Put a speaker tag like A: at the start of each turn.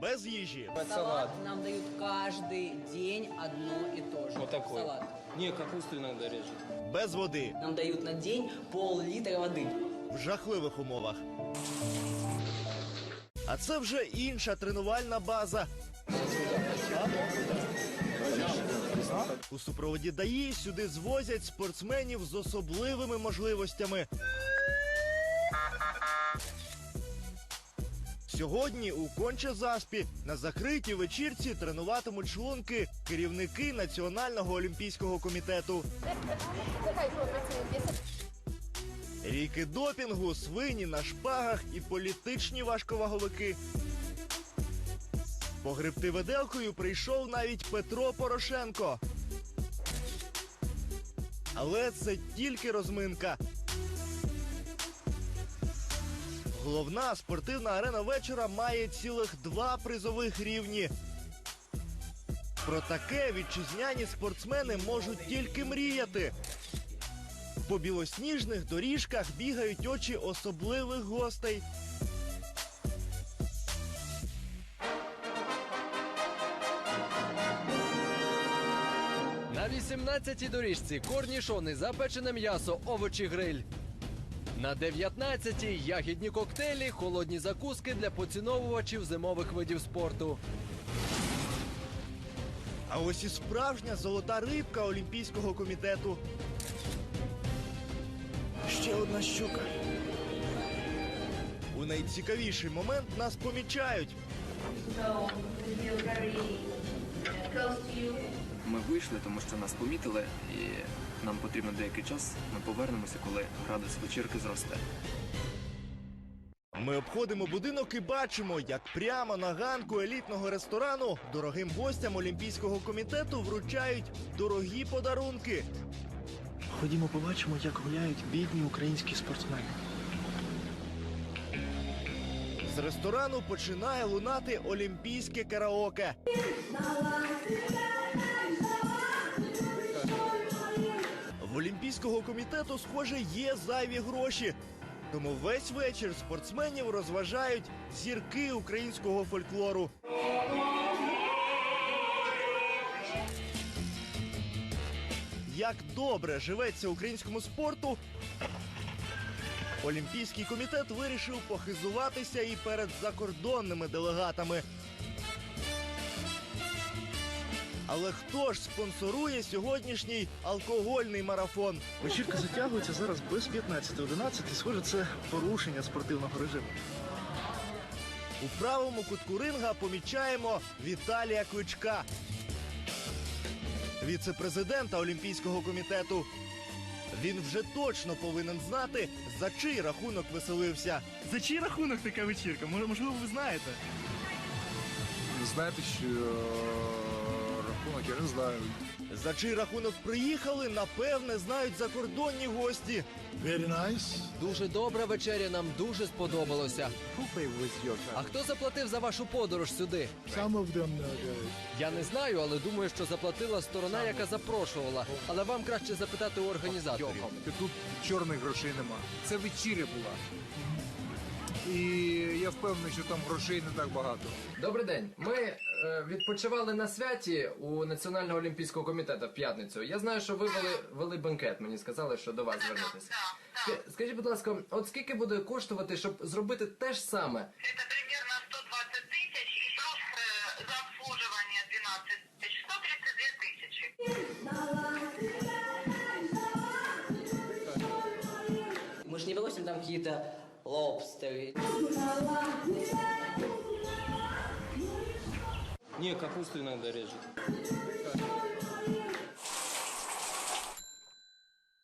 A: без їжі.
B: Салат нам дают каждый день одно и то же.
C: Вот.
B: Салат.
C: Не, капусту иногда режем.
A: без води
B: Нам дают на день пол-литра воды.
A: в жахливих умовах. А це вже інша тренувальна база. У супроводі ДАІ сюди звозять спортсменів з особливими можливостями. Сьогодні у Конче-Заспі на закритій вечірці тренуватимуть шлунки керівники Національного олімпійського комітету. Ріки допінгу, свині на шпагах і політичні важковаговики. Погребти веделкою прийшов навіть Петро Порошенко. Але це тільки розминка. Головна спортивна арена вечора має цілих два призових рівні. Про таке вітчизняні спортсмени можуть тільки мріяти. По білосніжних доріжках бігають очі особливих гостей.
D: На 18-й доріжці корнішони, запечене м'ясо, овочі гриль. На 19-й ягідні коктейлі, холодні закуски для поціновувачів зимових видів спорту.
A: А ось і справжня золота рибка Олімпійського комітету. Ще одна щука. У найцікавіший момент нас помічають.
E: Ми вийшли, тому що нас помітили, і нам потрібно деякий час. Ми повернемося, коли градус вечірки зросте.
A: Ми обходимо будинок і бачимо, як прямо на ганку елітного ресторану дорогим гостям Олімпійського комітету вручають дорогі подарунки.
F: Ходімо, побачимо, як гуляють бідні українські спортсмени.
A: З ресторану починає лунати олімпійське караоке. Олімпійського комітету, схоже, є зайві гроші. Тому весь вечір спортсменів розважають зірки українського фольклору. Як добре живеться українському спорту, Олімпійський комітет вирішив похизуватися і перед закордонними делегатами. Але хто ж спонсорує сьогоднішній алкогольний марафон?
F: Вечірка затягується зараз без 15.11 і схоже, це порушення спортивного режиму.
A: У правому кутку ринга помічаємо Віталія Кличка, віце-президента Олімпійського комітету. Він вже точно повинен знати, за чий рахунок веселився. За чий рахунок така вечірка? Може, можливо, ви знаєте?
G: Знаєте, що рахунок я не знаю.
A: За чий рахунок приїхали, напевне, знають закордонні гості.
G: Very nice.
D: Дуже добра вечеря, нам дуже сподобалося. А хто заплатив за вашу подорож сюди?
G: Some of them uh.
D: Я не знаю, але думаю, що заплатила сторона, яка запрошувала. Але вам краще запитати у організаторів.
G: Ти тут чорних грошей нема. Це вечіря була. І я впевнений, що там грошей не так багато.
D: Добрий день. Ми відпочивали на святі у Національного олімпійського комітету в п'ятницю. Я знаю, що ви вели, вели бенкет. Мені сказали, що до вас звернутися. Ска- Скажіть, будь ласка, от скільки буде коштувати, щоб зробити те ж саме?
H: Это примерно 120 тысяч и плюс э, за обслуживание 12 тысяч, 132 тысячи.
B: Мы же не бросим там какие-то лобстеры.
C: Не, капусту иногда режем.